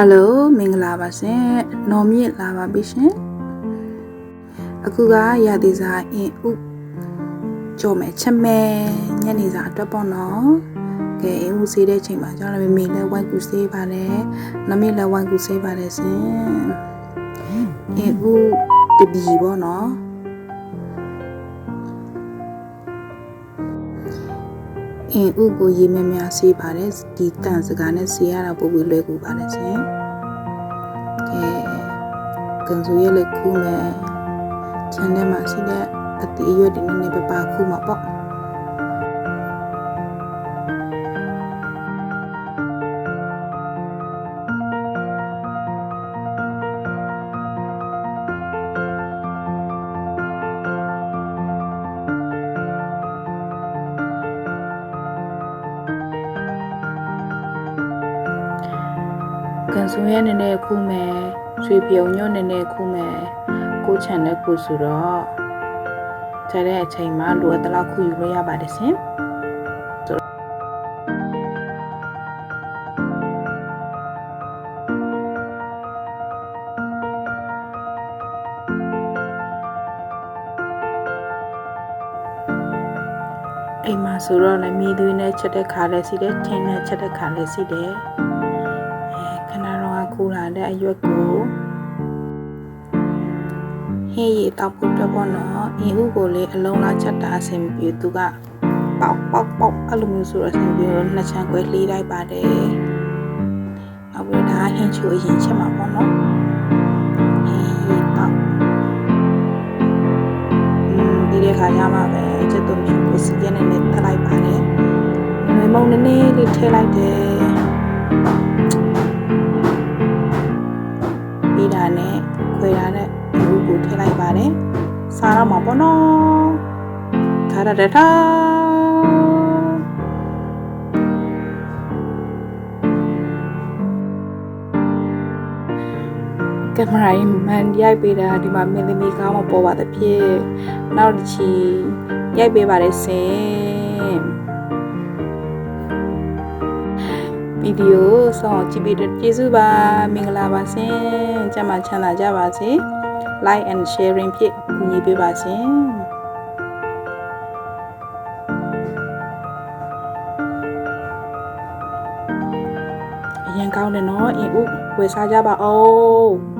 Hello မင်္ဂလာပါရှင်နော်မြင့်လာပါပြီရှင်အခုကရာသီစာအင်ဥကြော်မယ်ချက်မဲညနေစာအတွက်ပေါ့နော်ကဲအင်ဥစေးတဲ့ချိန်မှာကျွန်တော်လည်းမေလည်းဝိုင်းကူစေးပါတယ်နမီလည်းဝိုင်းကူစေးပါတယ်ရှင်အင်ဥတပီပေါ့နော် အင်းဥကိုရေမြမြဆေးပါတယ်ဒီတန့်စကားနဲ့ဆေးရတာပို့ပြီးလွယ်ကူပါတယ်ရှင်ကဲကန်ဆူရဲ့လက်ခုမယ်ချန်ထဲမှာရှိတဲ့အတီးရွက်တွေနည်းနည်းပပခုမှာပေါ့ ကန်ဆူရဲ့နည်းနည်းခုမယ်ရွှေပြုံညွန့်နည်းနည်းခုမယ်ကိုချန်တဲ့ကိုဆိုတော့ကျတဲ့အချိန်မှာလိုအပ်တဲ့လောက်ခုယူလို့ရပါတယ်ရှင်အိမ်မှာဆိုတော့လည်းမိသွေးနဲ့ချက်တဲ့ခါလည်းရှိတယ်ထင်းနဲ့ချက်တဲ့ခါလည်းရှိတယ်အဲခဏတော့ ခူလာတဲ့အရွက်ကိုဟင်းရည်တောက်ဖို့အတွက်ပေါ့နော်အင်းဥကိုလေးအလုံးလားချက်တာအဆင်မပြေသူကပေါက်ပေါက်ပေါက်အဲ့လိုမျိုးဆိုတော့အဆင်ပြေတော့နှစ်ချမ်းခွဲလှေးလိုက်ပါတယ်နောက်ပြီးဒါဟင်းချိုအရင်ချက်မှာပေါ့နော်ဟင်းရည်ပေါက်อืมဒီတဲ့ခါကျမှပဲချက်တုံးချိုကိုစီးရဲနေနဲ့ထပ်လိုက်ပါတယ်ငွေမုံနည်းနည်းလေးထည့်လိုက်တယ် ပြီးတာနဲ့ခွဲထားတဲ့ဘူးကိုထည့်လိုက်ပါတယ်စားတော့မှာပေါ့နော်ထားရတဲ့ထားကင်မရာကြီးမန်ရိုက်ပေးတာဒီမှာမင်းသမီးကားမပေါ်ပါတဲ့ဖြစ်နောက်တစ်ချီရိုက်ပေးပါတယ်စင် ဗီဒီယိုဆောင်ကြည့်ပြီးတော့ကျေးဇူးပါမင်္ဂလာပါရှင်ကျမ်းမာချမ်းသာကြပါစေ like and sharing ဖြင့်ကူညီပေးပါရှင်အရင်ကောင်းတယ်နော်အင်ဥဝယ်စားကြပါအောင်